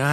นะ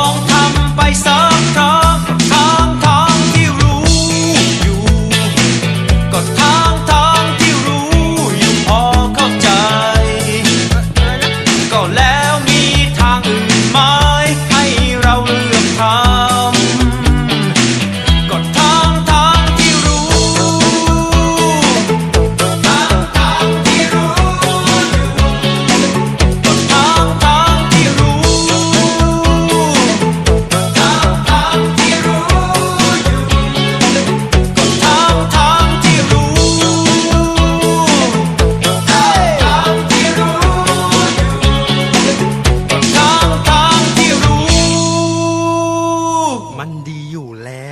องทำไปสองครั้งีอยู่แล้ว